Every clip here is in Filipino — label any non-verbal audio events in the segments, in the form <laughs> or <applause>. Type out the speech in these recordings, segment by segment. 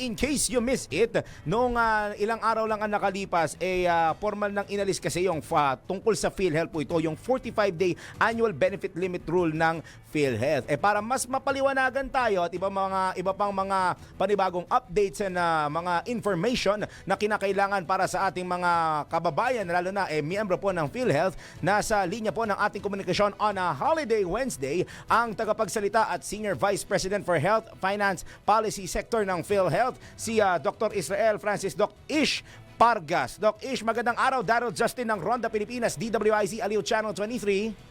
in case you miss it, noong ah, ilang araw lang ang nakalipas, eh ah, formal nang inalis kasi yung fa, tungkol sa PhilHealth po ito, yung 45-day annual benefit limit rule ng PhilHealth. Eh para mas mapaliwanagan tayo at iba mga iba pang mga panibagong updates and ah, mga information na kinakailangan para sa ating mga kababayan lalo na eh miyembro po ng PhilHealth nasa linya po ng ating komunikasyon on a holiday Wednesday ang tagapagsalita at Senior Vice President for Health Finance Policy Sector ng PhilHealth si ah, Dr. Israel Francis Doc Ish Pargas. Doc Ish, magandang araw. Daryl Justin ng Ronda Pilipinas, DWIZ Aliw Channel 23.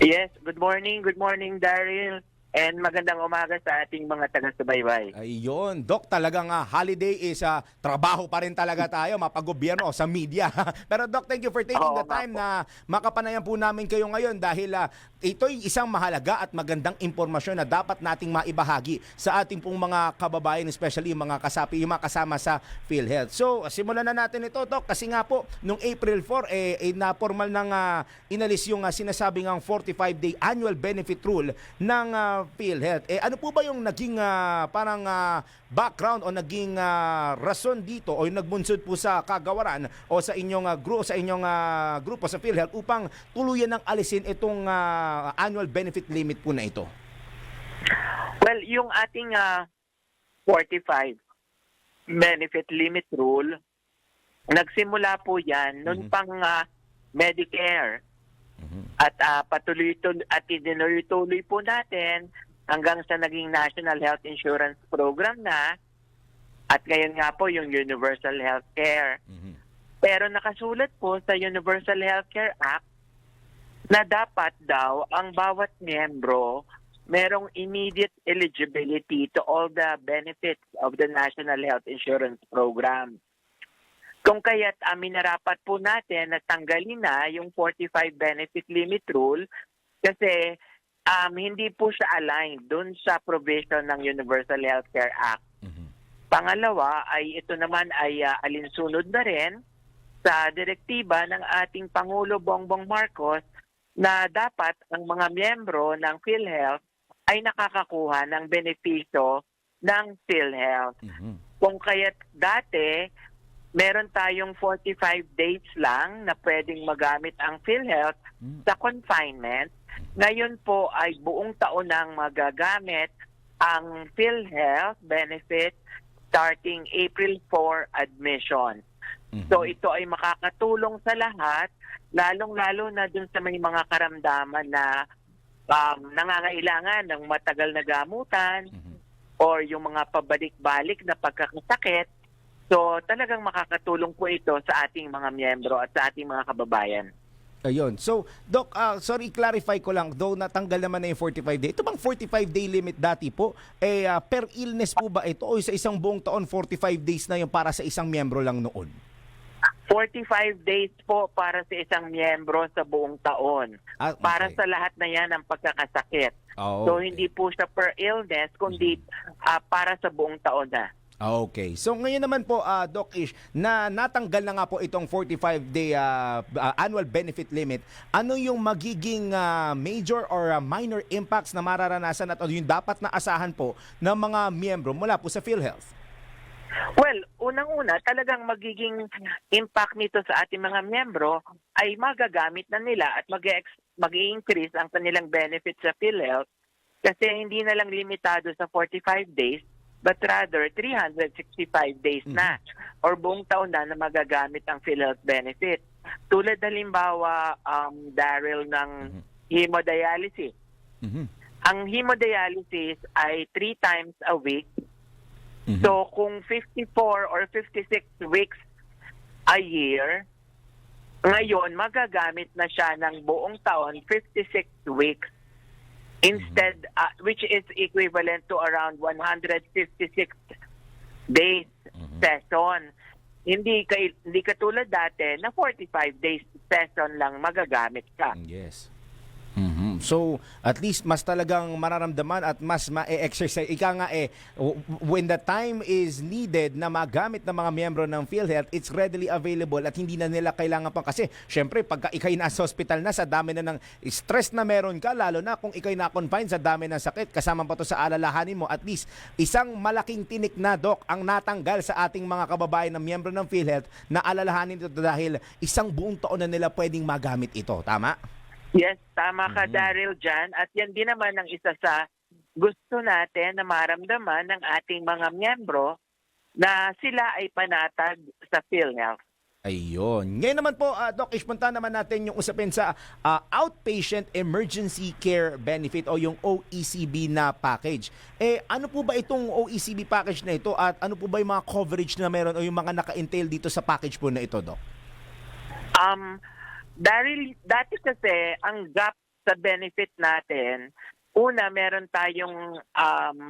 Yes, good morning, good morning Daryl. And magandang umaga sa ating mga taga-subaybay. Ayun, Doc, talagang ah, holiday is ah, trabaho pa rin talaga tayo, <laughs> mapagobyerno sa media. <laughs> Pero Doc, thank you for taking Oo the time po. na makapanayan po namin kayo ngayon dahil ah, ito'y isang mahalaga at magandang impormasyon na dapat nating maibahagi sa ating pong mga kababayan, especially yung mga kasapi, yung mga kasama sa PhilHealth. So, simulan na natin ito, Doc, kasi nga po, nung April 4, eh, eh na formal nang ah, inalis yung ah, sinasabing ang 45-day annual benefit rule ng ah, PhilHealth. Eh, ano po ba yung naging ah, parang ah, background o naging ah, rason dito o yung nagbunsod po sa kagawaran o sa inyong ah, group sa inyong ah, grupo sa PhilHealth upang tuluyan ng alisin itong ah, annual benefit limit po na ito? Well, yung ating ah, 45 benefit limit rule, nagsimula po yan noon Mhm. pang ah, Medicare. At ah, patuloy ito, at itinuloy-tuloy po natin hanggang sa naging National Health Insurance Program na at ngayon nga po yung Universal Health Care. Pero nakasulat po sa Universal Healthcare Act na dapat daw ang bawat miyembro merong immediate eligibility to all the benefits of the National Health Insurance Program. Kung kaya't uh, minarapat po natin na tanggalin na yung 45 benefit limit rule kasi um, hindi po siya aligned dun sa provision ng Universal Healthcare Act. Pangalawa ay ito naman ay ah, alinsunod na rin sa direktiba ng ating Pangulo Bongbong Marcos na dapat ang mga miyembro ng PhilHealth ay nakakakuha ng benepisyo ng PhilHealth. Kung kaya't dati, meron tayong 45 days lang na pwedeng magamit ang PhilHealth sa confinement. Ngayon po ay buong taon nang magagamit ang PhilHealth benefit starting April 4 admission. So ito ay makakatulong sa lahat, lalong-lalo na dun sa may mga karamdaman na um, nangangailangan ng matagal na gamutan or yung mga pabalik-balik na pagkakasakit. So talagang makakatulong po ito sa ating mga miyembro at sa ating mga kababayan. Ayun. So, Doc, ah, sorry, clarify ko lang, though natanggal naman na yung 45 day. Ito bang 45 day limit dati po, eh, ah, per illness po ba ito o sa isang buong taon, 45 days na yung para sa isang miyembro lang noon? 45 days po para sa isang miyembro sa buong taon. Ah, okay. Para sa lahat na yan ang pagkakasakit. So okay. hindi po siya per illness, kundi ah, para sa buong taon na. Okay. So ngayon naman po, ah, Doc Ish, na natanggal na nga po itong 45-day ah, ah, annual benefit limit, ano yung magiging ah, major or ah, minor impacts na mararanasan at ano yung dapat na asahan po ng mga miyembro mula po sa PhilHealth? Well, unang-una, talagang magiging impact nito sa ating mga miyembro ay magagamit na nila at mag increase ang kanilang benefits sa PhilHealth kasi hindi na lang limitado sa 45 days but rather 365 days na or buong taon na na magagamit ang PhilHealth benefit. Tulad halimbawa, um, Daryl ng hemodialysis. Mhm. Ang hemodialysis ay three times a week Mhm. So kung 54 or 56 weeks a year, ngayon magagamit na siya ng buong taon 56 weeks instead uh, which is equivalent to around 156 days session. Hindi kay hindi katulad dati na 45 days session lang magagamit ka. Yes. So, at least mas talagang mararamdaman at mas ma-exercise. Ika nga eh, when the time is needed na magamit ng mga miyembro ng PhilHealth, it's readily available at hindi na nila kailangan pa. Kasi, syempre, pagka ikay nasa hospital na, sa dami na ng stress na meron ka, lalo na kung ikay na-confine sa dami ng sakit, kasama pa to sa alalahanin mo, at least isang malaking tinik na, Doc, ang natanggal sa ating mga kababayan na miyembro ng PhilHealth na alalahanin ito dahil isang buong taon na nila pwedeng magamit ito. Tama? Yes, tama ka Mhm. Daryl dyan. At yan din naman ang isa sa gusto natin na maramdaman ng ating mga miyembro na sila ay panatag sa PhilHealth. Ayun. Ngayon naman po, uh, Doc, ispunta naman natin yung usapin sa ah, Outpatient Emergency Care Benefit o yung OECB na package. Eh, ano po ba itong OECB package na ito at ano po ba yung mga coverage na meron o yung mga naka-entail dito sa package po na ito, Doc? Um, Daryl, dati kasi ang gap sa benefit natin, una meron tayong um,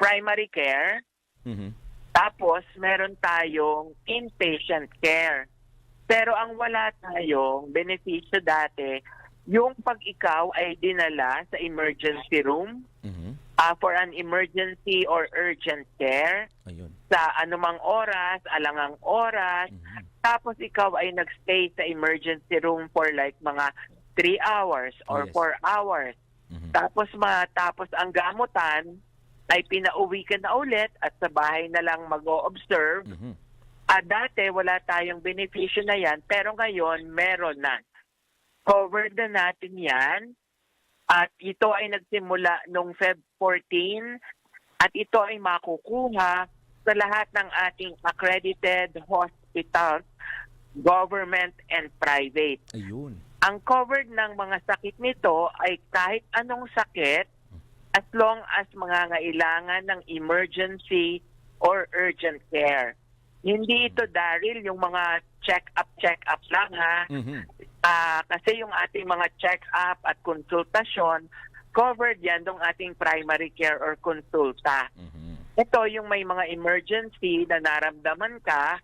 primary care, Mhm. tapos meron tayong inpatient care. Pero ang wala tayong benepisyo dati, yung pag ikaw ay dinala sa emergency room Mhm. ah, for an emergency or urgent care Ayun. sa anumang oras, alangang oras, Mhm. Tapos ikaw ay nagstay sa emergency room for like mga 3 hours or Yes. 4 hours. Mhm. Tapos matapos ang gamutan, ay pinauwi ka na ulit at sa bahay na lang mag-o-observe. Mhm. At dati wala tayong benepisyo na yan, pero ngayon meron na. Covered na natin yan. At ito ay nagsimula nung Feb 14 at ito ay makukuha sa lahat ng ating accredited hospitals, government and private. Ayun. Ang covered ng mga sakit nito ay kahit anong sakit as long as mangangailangan ng emergency or urgent care. Hindi ito Daryl yung mga check-up, check-up lang ha. Mhm. Ah, kasi yung ating mga check-up at konsultasyon, covered yan ng ating primary care or konsulta. Mhm. Ito yung may mga emergency na naramdaman ka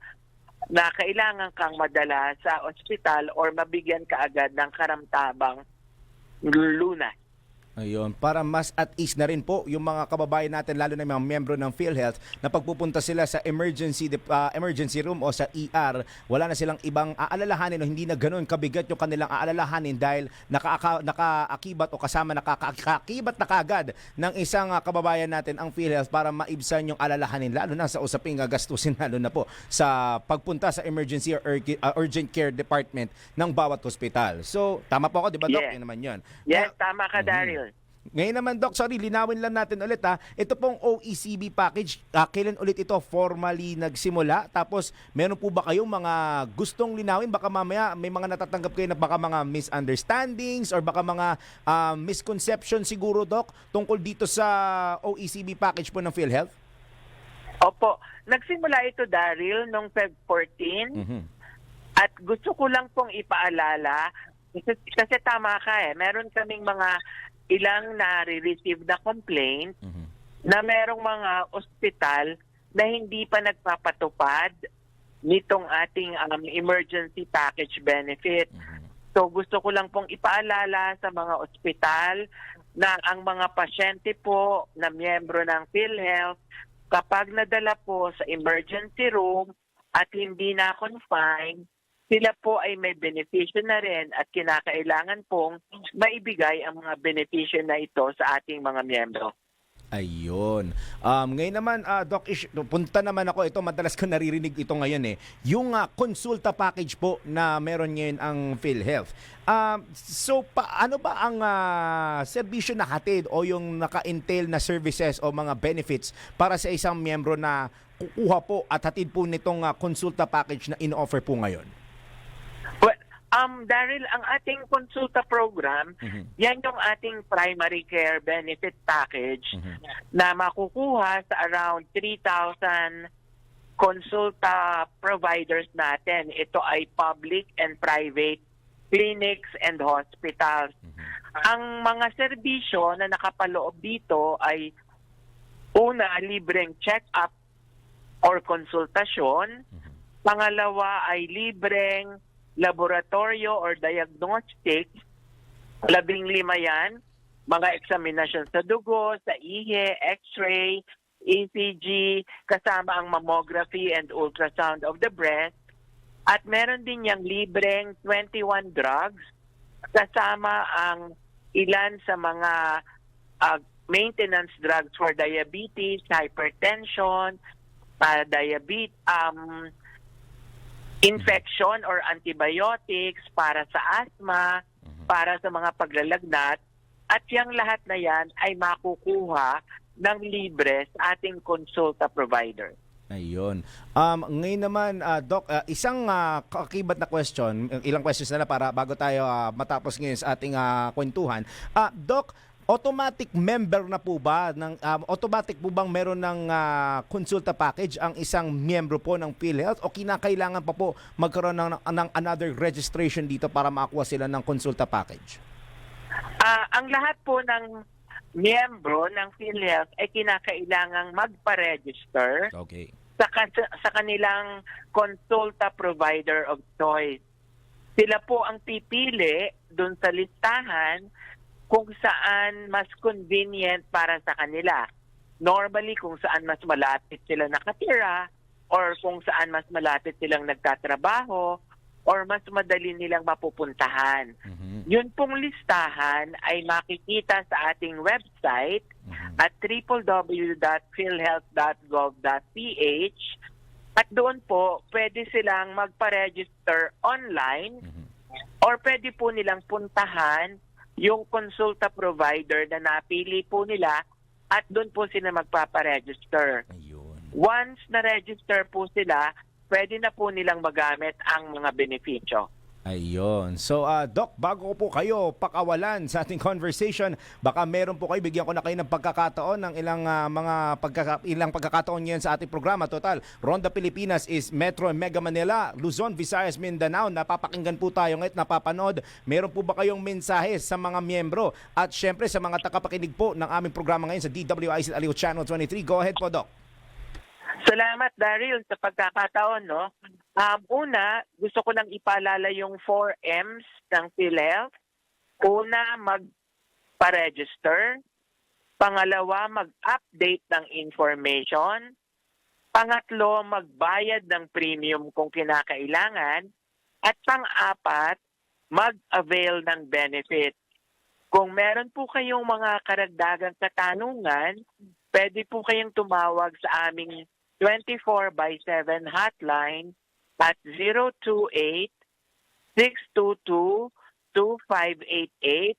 na kailangan kang madala sa ospital or mabigyan ka agad ng karamtabang lunas. Ayun, para mas at ease na rin po yung mga kababayan natin lalo na yung mga miyembro ng PhilHealth na pagpupunta sila sa emergency ah, emergency room o sa ER, wala na silang ibang aalalahanin o hindi na ganoon kabigat yung kanilang aalalahanin dahil nakaaka, nakaakibat o kasama nakakakibat na kagad ng isang ah, kababayan natin ang PhilHealth para maibsan yung alalahanin lalo na sa usaping ah, gastusin <laughs> lalo na po sa pagpunta sa emergency or urg- ah, urgent care department ng bawat hospital. So, tama po ako, di ba, Doc? Yes. Yun naman yun. Yes, Now- tama ka, Mhm. Daryl. Ngayon naman, Doc, sorry, linawin lang natin ulit ha. Ito pong OECB package, ah, kailan ulit ito formally nagsimula? Tapos, meron po ba kayong mga gustong linawin? Baka mamaya may mga natatanggap kayo na baka mga misunderstandings or baka mga ah, misconceptions siguro, Doc, tungkol dito sa OECB package po ng PhilHealth? Opo. Nagsimula ito, Daryl, noong Feb 14. Mhm. At gusto ko lang pong ipaalala, kasi, kasi tama ka eh, meron kaming mga ilang na-receive na complaint Mhm. na merong mga ospital na hindi pa nagpapatupad nitong ating um, emergency package benefit. Mhm. So gusto ko lang pong ipaalala sa mga ospital na ang mga pasyente po na miyembro ng PhilHealth kapag nadala po sa emergency room at hindi na confine, sila po ay may benepisyo na rin at kinakailangan pong maibigay ang mga benepisyo na ito sa ating mga miyembro. Ayun. Um, ngayon naman, ah, Doc Ish, punta naman ako. Ito, madalas ko naririnig ito ngayon eh. Yung ah, konsulta package po na meron ngayon ang PhilHealth. Um, so, paano ba ang ah, serbisyo na hatid o yung naka-entail na services o mga benefits para sa isang miyembro na kukuha po at hatid po nitong ah, konsulta package na in-offer po ngayon? Um, Daryl, ang ating konsulta program, Mhm. yan yung ating primary care benefit package Mhm. na makukuha sa around 3,000 konsulta providers natin. Ito ay public and private clinics and hospitals. Ang mga serbisyo na nakapaloob dito ay una, libreng check-up or konsultasyon. Pangalawa ay libreng laboratorio or diagnostic Labing lima yan, mga examination sa dugo, sa ihe, x-ray, ECG, kasama ang mammography and ultrasound of the breast. At meron din yung libreng 21 drugs, kasama ang ilan sa mga uh, maintenance drugs for diabetes, hypertension, uh, diabetes, um, infection or antibiotics para sa asthma, para sa mga paglalagnat, at yung lahat na yan ay makukuha ng libre sa ating consulta provider. Ayun. Um, ngayon naman, ah, Doc, ah, isang ah, kakibat na question, ilang questions na lang para bago tayo ah, matapos ngayon sa ating ah, kwentuhan. Ah, Doc, automatic member na po ba ng um, automatic po bang meron ng ah, konsulta package ang isang miyembro po ng PhilHealth o kinakailangan pa po magkaroon ng, ng another registration dito para makakuha sila ng konsulta package? Ah, ang lahat po ng miyembro ng PhilHealth ay kinakailangang magpa-register Okay. sa, sa kanilang consulta provider of choice. Sila po ang pipili dun sa listahan kung saan mas convenient para sa kanila. Normally, kung saan mas malapit sila nakatira or kung saan mas malapit silang nagtatrabaho or mas madali nilang mapupuntahan. Mhm. Yun pong listahan ay makikita sa ating website Mhm. at www.philhealth.gov.ph at doon po pwede silang magpa-register online Mhm. or pwede po nilang puntahan yung consulta provider na napili po nila at doon po sila magpapa-register. Ayun. Once na-register po sila, pwede na po nilang magamit ang mga benepisyo. Ayun. So, ah, Doc, bago ko po kayo pakawalan sa ating conversation, baka meron po kayo, bigyan ko na kayo ng pagkakataon ng ilang ah, mga pagkaka, ilang pagkakataon ngayon sa ating programa. Total, Ronda Pilipinas is Metro and Mega Manila, Luzon, Visayas, Mindanao. Napapakinggan po tayo ngayon, napapanood. Meron po ba kayong mensahe sa mga miyembro? At syempre sa mga takapakinig po ng aming programa ngayon sa DWIC Aliw Channel 23. Go ahead po, Doc. Salamat, Daryl, sa pagkakataon. No? Um, una, gusto ko lang ipaalala yung 4 M's ng PhilHealth. Una, magpa-register. Pangalawa, mag-update ng information. Pangatlo, magbayad ng premium kung kinakailangan. At pang-apat, mag-avail ng benefit. Kung meron po kayong mga karagdagang katanungan, pwede po kayong tumawag sa aming 24 by 7 hotline at 028-622-2588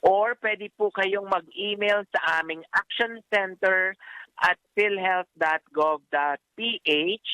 or pwede po kayong mag-email sa aming action center at philhealth.gov.ph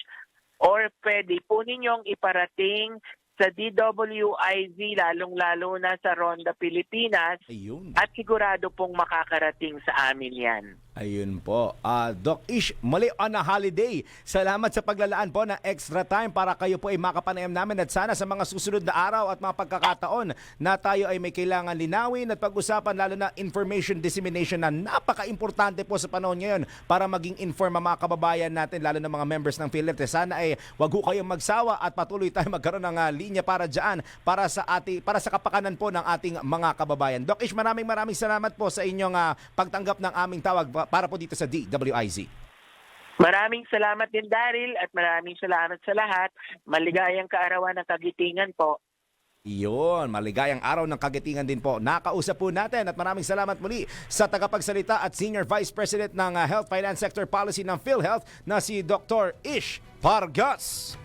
or pwede po ninyong iparating sa DWIZ lalong-lalo na sa Ronda Pilipinas Ayun. at sigurado pong makakarating sa amin yan. Ayun po. Ah, Doc Ish, muli on a holiday. Salamat sa paglalaan po ng extra time para kayo po ay makapanayam namin at sana sa mga susunod na araw at mga pagkakataon na tayo ay may kailangan linawin at pag-usapan lalo na information dissemination na napaka-importante po sa panahon ngayon para maging inform ang mga kababayan natin lalo na mga members ng PhilHealth. Sana ay wag ho kayong magsawa at patuloy tayo magkaroon ng ah, linya para diyan para sa ati para sa kapakanan po ng ating mga kababayan. Doc Ish, maraming maraming salamat po sa inyong ah, pagtanggap ng aming tawag pa- para po dito sa DWIZ. Maraming salamat din Daryl at maraming salamat sa lahat. Maligayang kaarawan ng kagitingan po. Iyon, maligayang araw ng kagitingan din po. Nakausap po natin at maraming salamat muli sa tagapagsalita at Senior Vice President ng ah, Health Finance Sector Policy ng PhilHealth na si Dr. Ish Vargas.